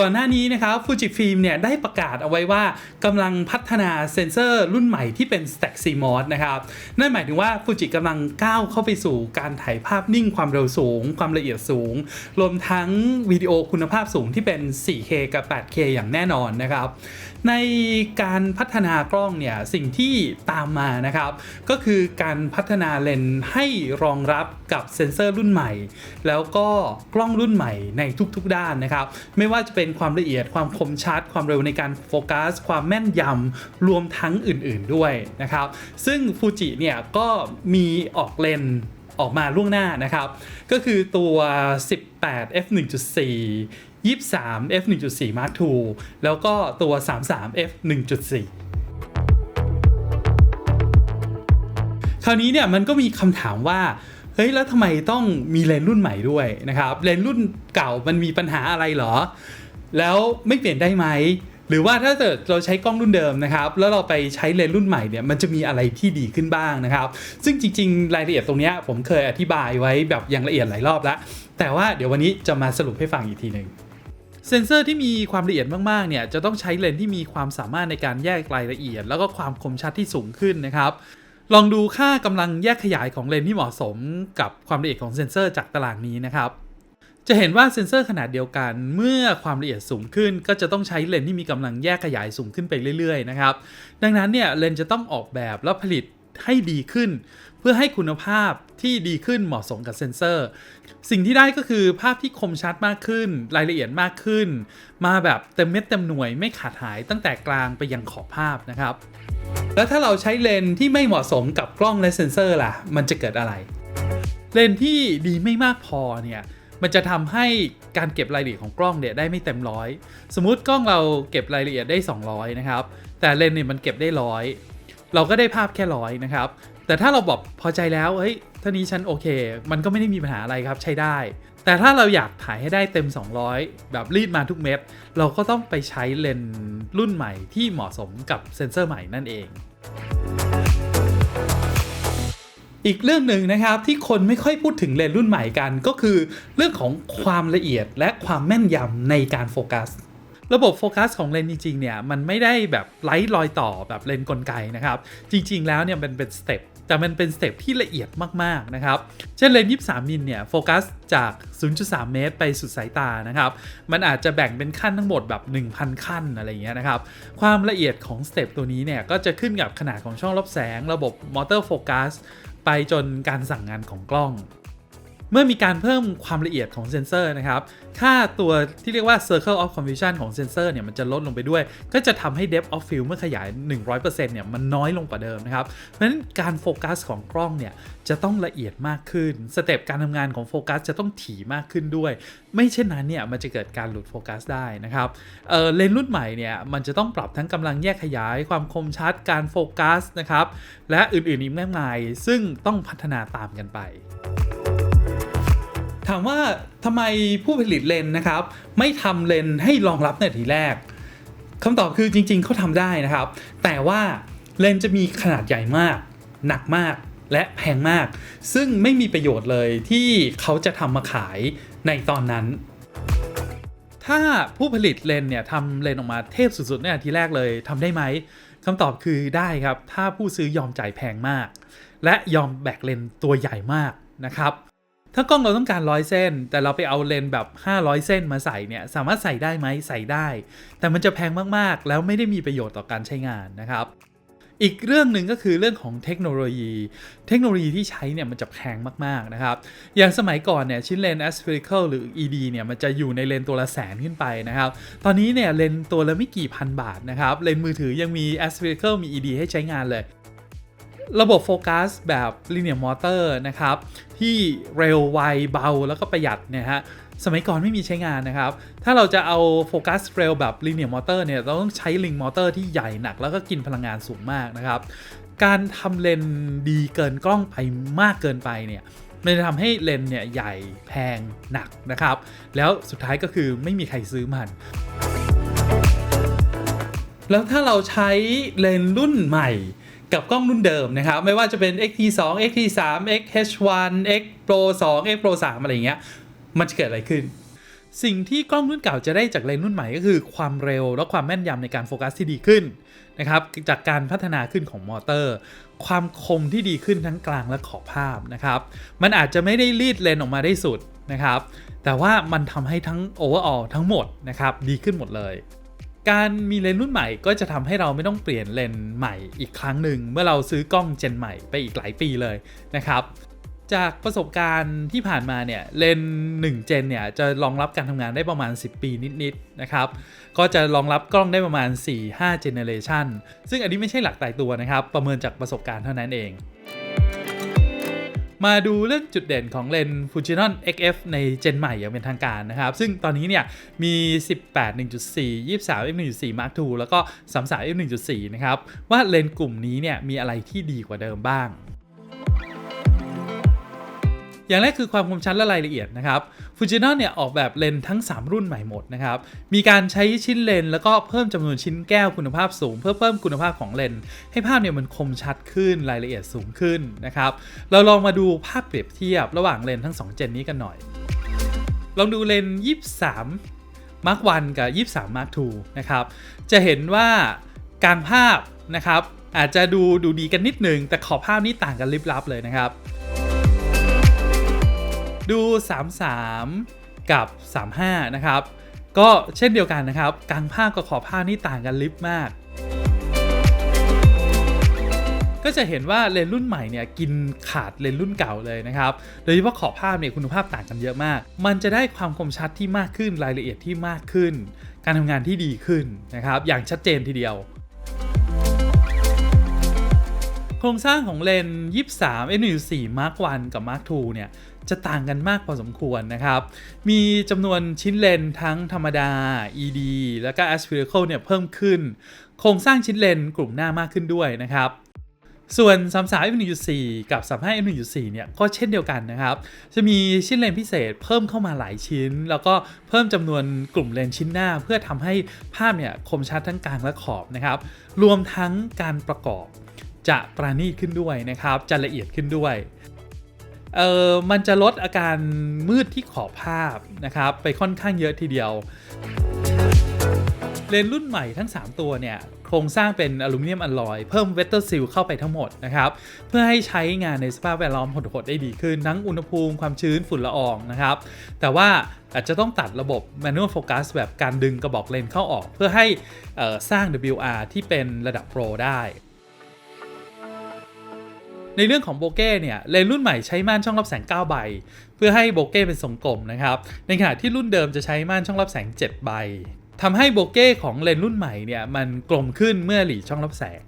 ก่อนหน้านี้นะครับฟูจิฟิล์มเนี่ยได้ประกาศเอาไว้ว่ากำลังพัฒนาเซ็นเซอร์รุ่นใหม่ที่เป็น Stack CMOS นะครับนั่นหมายถึงว่าฟูจิกำลังก้าวเข้าไปสู่การถ่ายภาพนิ่งความเร็วสูง ความละเอียดสูง รวมทั้งวิดีโอคุณภาพสูงที่เป็น 4K กับ 8K อย่างแน่นอนนะครับในการพัฒนากล้องเนี่ยสิ่งที่ตามมานะครับ ก็คือการพัฒนาเลนส์ให้รองรับกับเซ็นเซอร์รุ่นใหม่ แล้วก็กล้องรุ่นใหม่ในทุกๆด้านนะครับ ไม่ว่าจะเป็นความละเอียด ความคมชัด ความเร็วในการโฟกัส ความแม่นยำรวมทั้งอื่นๆด้วยนะครับ ซึ่งฟูจิเนี่ยก็มีออกเลนออกมาล่วงหน้านะครับ ก็คือตัว 18 f 1.4 23 f 1.4 mark II แล้วก็ตัว 33 f 1.4คราวนี้เนี่ยมันก็มีคำถามว่า เฮ้ย แล้วทำไมต้องมีเลนรุ่นใหม่ด้วยนะครับ เลนรุ่นเก่ามันมีปัญหาอะไรเหรอ แล้วไม่เปลี่ยนได้ไหมหรือว่าถ้าเกิดเราใช้กล้องรุ่นเดิมนะครับแล้วเราไปใช้เลนส์รุ่นใหม่เนี่ยมันจะมีอะไรที่ดีขึ้นบ้างนะครับ ซึ่งจริง ๆ รายละเอียดตรงนี้ผมเคยอธิบายไว้แบบอย่างละเอียดหลายรอบแล้ว แต่ว่าเดี๋ยววันนี้จะมาสรุปให้ฟังอีกทีหนึ่งเซนเซอร์ที่มีความละเอียดมากๆเนี่ยจะต้องใช้เลนส์ที่มีความสามารถในการแยกรายละเอียด แล้วก็ความคมชัดที่สูงขึ้นนะครับลองดูค่ากำลังแยกขยายของเลนส์ที่เหมาะสมกับความละเอียดของเซนเซอร์จากตารางนี้นะครับ จะเห็นว่าเซนเซอร์ขนาดเดียวกัน เมื่อความละเอียดสูงขึ้น ก็จะต้องใช้เลนส์ที่มีกำลังแยกขยายสูงขึ้นไปเรื่อยๆนะครับดังนั้นเนี่ยเลนส์จะต้องออกแบบและผลิตให้ดีขึ้น เพื่อให้คุณภาพที่ดีขึ้นเหมาะสมกับเซนเซอร์ สิ่งที่ได้ก็คือภาพที่คมชัดมากขึ้น รายละเอียดมากขึ้น มาแบบเต็มเม็ดเต็มหน่วยไม่ขาดหายตั้งแต่กลางไปยังขอบภาพนะครับ แล้วถ้าเราใช้เลนส์ที่ไม่เหมาะสมกับกล้องและเซนเซอร์ล่ะ มันจะเกิดอะไร เลนส์ที่ดีไม่มากพอเนี่ย มันจะทำให้การเก็บรายละเอียดของกล้องเนี่ยได้ไม่เต็มร้อยสมมุติกล้องเราเก็บรายละเอียดได้ 200 นะครับ แต่เลนส์เนี่ยมันเก็บได้ร้อยเราก็ได้ภาพแค่ร้อยนะครับ แต่ถ้าเราบอกพอใจแล้วเฮ้ยเท่านี้ฉันโอเค มันก็ไม่ได้มีปัญหาอะไรครับใช้ได้ แต่ถ้าเราอยากถ่ายให้ได้เต็ม 200 แบบรีดมาทุกเม็ดเราก็ต้องไปใช้เลนส์รุ่นใหม่ที่เหมาะสมกับเซนเซอร์ใหม่นั่นเอง อีกเรื่องหนึ่งนะครับที่คนไม่ค่อยพูดถึงเลนรุ่นใหม่กันก็คือ เรื่องของความละเอียดและความแม่นยำในการโฟกัสระบบโฟกัสของเลนส์จริงๆเนี่ยมันไม่ได้แบบไร้รอยต่อแบบเลนส์กลไกนะครับ จริงๆแล้วเนี่ยมันเป็นสเต็ปแต่มันเป็นสเต็ปที่ละเอียดมากๆนะครับ เช่นเลนส์23มิลเนี่ยโฟกัสจาก 0.3 เมตร ไปสุดสายตานะครับ มันอาจจะแบ่งเป็นขั้นทั้งหมดแบบ 1,000 ขั้นอะไรอย่างเงี้ยนะครับ ความละเอียดของสเต็ปตัวนี้เนี่ยก็จะขึ้นกับขนาดของช่องรับแสง ระบบมอเตอร์โฟกัส ไปจนการสั่งงานของกล้อง เมื่อมีการเพิ่มความละเอียดของเซนเซอร์นะครับ ค่าตัวที่เรียกว่า circle of confusion ของเซนเซอร์เนี่ยมันจะลดลงไปด้วย ก็จะทำให้ depth of field เมื่อขยาย 100%เนี่ยมันน้อยลงกว่าเดิมนะครับ เพราะฉะนั้นการโฟกัสของกล้องเนี่ยจะต้องละเอียดมากขึ้น สเต็ปการทำงานของโฟกัสจะต้องถี่มากขึ้นด้วย ไม่เช่นนั้นเนี่ยมันจะเกิดการหลุดโฟกัสได้นะครับเออเลนส์รุ่นใหม่เนี่ยมันจะต้องปรับทั้งกำลังแยกขยายความคมชัดการโฟกัสนะครับและอื่นๆอีกมากมาย ซึ่งต้องพัฒนาตามกันไป ถามว่าทำไมผู้ผลิตเลนส์นะครับ ไม่ทำเลนส์ให้รองรับในทีแรกคำตอบคือจริงๆเขาทำได้นะครับ แต่ว่าเลนส์จะมีขนาดใหญ่มาก หนักมากและแพงมาก ซึ่งไม่มีประโยชน์เลยที่เขาจะทำมาขายในตอนนั้น ถ้าผู้ผลิตเลนส์เนี่ยทำเลนส์ออกมาเทพสุดๆในทีแรกเลยทำได้ไหมคำตอบคือได้ครับ ถ้าผู้ซื้อยอมจ่ายแพงมาก และยอมแบกเลนส์ตัวใหญ่มากนะครับ ถ้ากล้องเราต้องการร้อยเส้น แต่เราไปเอาเลนส์แบบ 500 เส้นมาใส่เนี่ยสามารถใส่ได้ไหมใส่ได้ แต่มันจะแพงมากๆ แล้วไม่ได้มีประโยชน์ต่อการใช้งานนะครับ อีกเรื่องหนึ่งก็คือเรื่องของเทคโนโลยี เทคโนโลยีที่ใช้เนี่ยมันจะแพงมากๆนะครับ อย่างสมัยก่อนเนี่ยชิ้นเลนส์ aspherical หรือ ED เนี่ยมันจะอยู่ในเลนส์ตัวละแสนขึ้นไปนะครับ ตอนนี้เนี่ยเลนส์ตัวละไม่กี่พันบาทนะครับเลนส์มือถือยังมี aspherical มี ED ให้ใช้งานเลย ระบบโฟกัสแบบ linear motor นะครับ ที่เร็วไวเบาแล้วก็ประหยัดเนี่ยฮะสมัยก่อนไม่มีใช้งานนะครับ ถ้าเราจะเอาโฟกัสเร็วแบบ linear motor เนี่ยเราต้องใช้ link motor ที่ใหญ่หนัก แล้วก็กินพลังงานสูงมากนะครับ การทำเลนดีเกินกล้องไปมากเกินไปเนี่ยมันจะทำให้เลนเนี่ยใหญ่แพงหนักนะครับ แล้วสุดท้ายก็คือไม่มีใครซื้อมันแล้วถ้าเราใช้เลนรุ่นใหม่ กับกล้องรุ่นเดิมนะครับ ไม่ว่าจะเป็น XT2 XT3 XH1 X Pro 2 X Pro 3 อะไรอย่างเงี้ยมันจะเกิดอะไรขึ้น สิ่งที่กล้องรุ่นเก่าจะได้จากเลนส์รุ่นใหม่ก็คือความเร็วและความแม่นยำในการโฟกัสที่ดีขึ้นนะครับจากการพัฒนาขึ้นของมอเตอร์ ความคมที่ดีขึ้นทั้งกลางและขอบภาพนะครับมันอาจจะไม่ได้รีดเลนออกมาได้สุดนะครับแต่ว่ามันทำให้ทั้งโอเวอร์ออลทั้งหมดนะครับดีขึ้นหมดเลย การมีเลนส์รุ่นใหม่ก็จะทำให้เราไม่ต้องเปลี่ยนเลนส์ใหม่อีกครั้งหนึ่งเมื่อเราซื้อกล้องเจนใหม่ไปอีกหลายปีเลยนะครับ จากประสบการณ์ที่ผ่านมาเนี่ยเลนส์1เจนเนี่ยจะรองรับการทำงานได้ประมาณ 10 ปีนิดๆนะครับ ก็จะรองรับกล้องได้ประมาณ 4-5 generation ซึ่งอันนี้ไม่ใช่หลักตายตัวนะครับ ประเมินจากประสบการณ์เท่านั้นเอง มาดูเรื่องจุดเด่นของเลนส์ Fujinon XF ในเจนใหม่อย่างเป็นทางการนะครับ ซึ่งตอนนี้เนี่ยมี 18 1.4 23 f 1.4 Mark II แล้วก็33 f 1.4 นะครับ ว่าเลนส์กลุ่มนี้เนี่ยมีอะไรที่ดีกว่าเดิมบ้าง อย่างแรกคือความคมชัดและรายละเอียดนะครับ Fujinon เนี่ยออกแบบเลนส์ทั้ง 3 รุ่นใหม่หมดนะครับมีการใช้ชิ้นเลนส์แล้วก็เพิ่มจำนวนชิ้นแก้วคุณภาพสูง เพื่อเพิ่มคุณภาพของเลนส์ให้ภาพเนี่ยมันคมชัดขึ้นรายละเอียดสูงขึ้นนะครับเราลองมาดูภาพเปรียบเทียบระหว่างเลนส์ทั้ง 2 เจนนี้กันหน่อย ลองดูเลนส์23 Mark 1 กับ 23 Mark II นะครับจะเห็นว่ากลางภาพนะครับอาจจะดูดูดีกันนิดหนึ่งแต่ขอบภาพนี่ต่างกันลิบลับเลยนะครับ ดู 33 กับ 35 นะครับ ก็เช่นเดียวกันนะครับ กลางภาพกับขอบภาพนี่ต่างกันลิบมาก ก็จะเห็นว่าเลนรุ่นใหม่เนี่ยกินขาดเลนรุ่นเก่าเลยนะครับ โดยเฉพาะขอบภาพเนี่ยคุณภาพต่างกันเยอะมาก มันจะได้ความคมชัดที่มากขึ้นรายละเอียดที่มากขึ้น การทำงานที่ดีขึ้นนะครับ อย่างชัดเจนทีเดียวโครงสร้างของเลนส์23 f1.4 Mark 1กับ Mark II เนี่ย จะต่างกันมากพอสมควรนะครับ มีจำนวนชิ้นเลนทั้งธรรมดา ED แล้วก็ aspherical เนี่ยเพิ่มขึ้น โครงสร้างชิ้นเลนกลุ่มหน้ามากขึ้นด้วยนะครับส่วน 33 f1.4 กับ 35 f1.4 เนี่ย ก็เช่นเดียวกันนะครับ จะมีชิ้นเลนพิเศษเพิ่มเข้ามาหลายชิ้น แล้วก็เพิ่มจำนวนกลุ่มเลนชิ้นหน้า เพื่อทำให้ภาพเนี่ยคมชัดทั้งกลางและขอบนะครับ รวมทั้งการประกอบจะประณีตขึ้นด้วยนะครับ จะละเอียดขึ้นด้วย เออมันจะลดอาการมืดที่ขอบภาพนะครับ ไปค่อนข้างเยอะทีเดียว เลนส์รุ่นใหม่ทั้ง 3 ตัวเนี่ยโครงสร้างเป็นอลูมิเนียมอลลอยเพิ่มเวตเตอร์ซิลเข้าไปทั้งหมดนะครับ เพื่อให้ใช้งานในสภาพแวดล้อมหดๆได้ดีขึ้น ทั้งอุณหภูมิความชื้นฝุ่นละอองนะครับ แต่ว่าอาจจะต้องตัดระบบ manual focus แบบการดึงกระบอกเลนส์เข้าออก เพื่อให้สร้าง WR ที่เป็นระดับโปรได้ ในเรื่องของโบเก้เนี่ยเลนรุ่นใหม่ใช้ม่านช่องรับแสง 9 ใบ เพื่อให้โบเก้เป็นทรงกลมนะครับ ในขณะที่รุ่นเดิมจะใช้ม่านช่องรับแสง 7 ใบทำให้โบเก้ของเลนรุ่นใหม่เนี่ยมันกลมขึ้นเมื่อหลีช่องรับแสง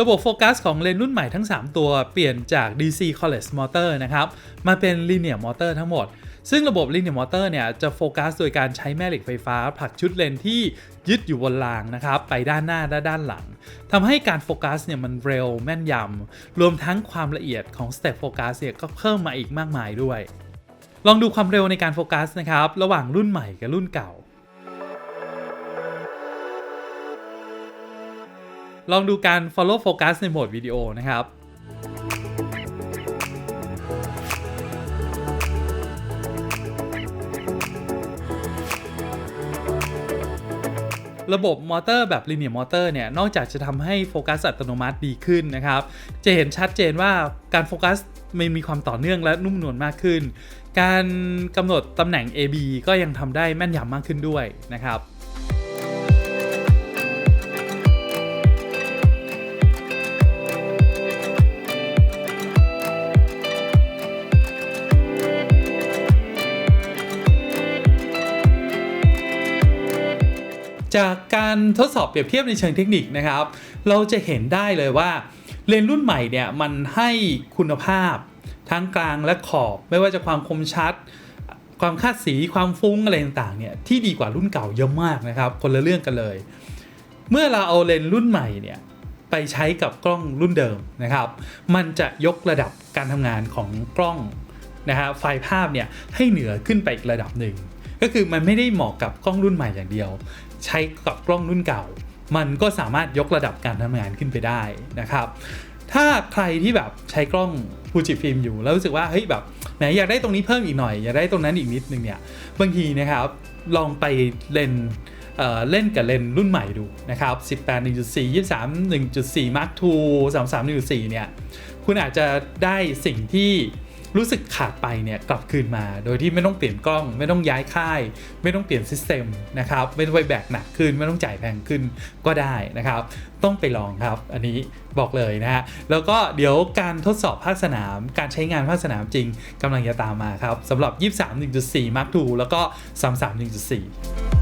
ระบบโฟกัสของเลนส์รุ่นใหม่ทั้ง 3 ตัวเปลี่ยนจาก DC College Motor นะครับ มาเป็น Linear Motor ทั้งหมด ซึ่งระบบ Linear Motor เนี่ยจะโฟกัสโดยการใช้แม่เหล็กไฟฟ้าผลักชุดเลนที่ยึดอยู่บนรางนะครับไปด้านหน้าและด้านหลังทำให้การโฟกัสเนี่ยมันเร็วแม่นยำรวมทั้งความละเอียดของ Step Focus เนี่ยก็เพิ่มมาอีกมากมายด้วย ลองดูความเร็วในการโฟกัสนะครับระหว่างรุ่นใหม่กับรุ่นเก่าลองดูการ follow focus ในโหมดวิดีโอนะครับ ระบบมอเตอร์แบบลิเนียมอเตอร์เนี่ย นอกจากจะทำให้โฟกัสอัตโนมัติดีขึ้นนะครับ จะเห็นชัดเจนว่าการโฟกัสมันมีความต่อเนื่องและนุ่มนวลมากขึ้น การกำหนดตำแหน่ง AB ก็ยังทำได้แม่นยำมากขึ้นด้วยนะครับ จากการทดสอบเปรียบเทียบในเชิงเทคนิคนะครับ เราจะเห็นได้เลยว่าเลนส์รุ่นใหม่เนี่ยมันให้คุณภาพ ทั้งกลางและขอบ ไม่ว่าจะความคมชัด ความคาดสีความฟุ้งอะไรต่างๆเนี่ยที่ดีกว่ารุ่นเก่าเยอะมากนะครับ คนละเรื่องกันเลย เมื่อเราเอาเลนส์รุ่นใหม่เนี่ยไปใช้กับกล้องรุ่นเดิมนะครับ มันจะยกระดับการทำงานของกล้องนะฮะไฟล์ภาพเนี่ยให้เหนือขึ้นไปอีกระดับหนึ่งก็คือมันไม่ได้เหมาะกับกล้องรุ่นใหม่อย่างเดียว ใช้กับกล้องรุ่นเก่า มันก็สามารถยกระดับการทำงานขึ้นไปได้นะครับ ถ้าใครที่แบบใช้กล้องฟูจิฟิล์มอยู่แล้วรู้สึกว่าเฮ้ยแบบแหมอยากได้ตรงนี้เพิ่มอีกหน่อยอยากได้ตรงนั้นอีกนิดนึงเนี่ยบางทีนะครับลองไปเลนเเล่นกับเลนรุ่นใหม่ดูนะครับ 18 1.4 23 1.4 Mark II 33 1.4 เนี่ย คุณอาจจะได้สิ่งที่ รู้สึกขาดไปเนี่ยกลับคืนมา โดยที่ไม่ต้องเปลี่ยนกล้อง ไม่ต้องย้ายค่าย ไม่ต้องเปลี่ยนซิสเต็มนะครับไม่ต้องไปแบกหนักขึ้น ไม่ต้องจ่ายแพงขึ้นก็ได้นะครับ ต้องไปลองครับ อันนี้บอกเลยนะฮะแล้วก็เดี๋ยวการทดสอบภาคสนาม การใช้งานภาคสนามจริงกำลังจะตามมาครับสำหรับ 23 1.4 Mark II แล้วก็ 33 1.4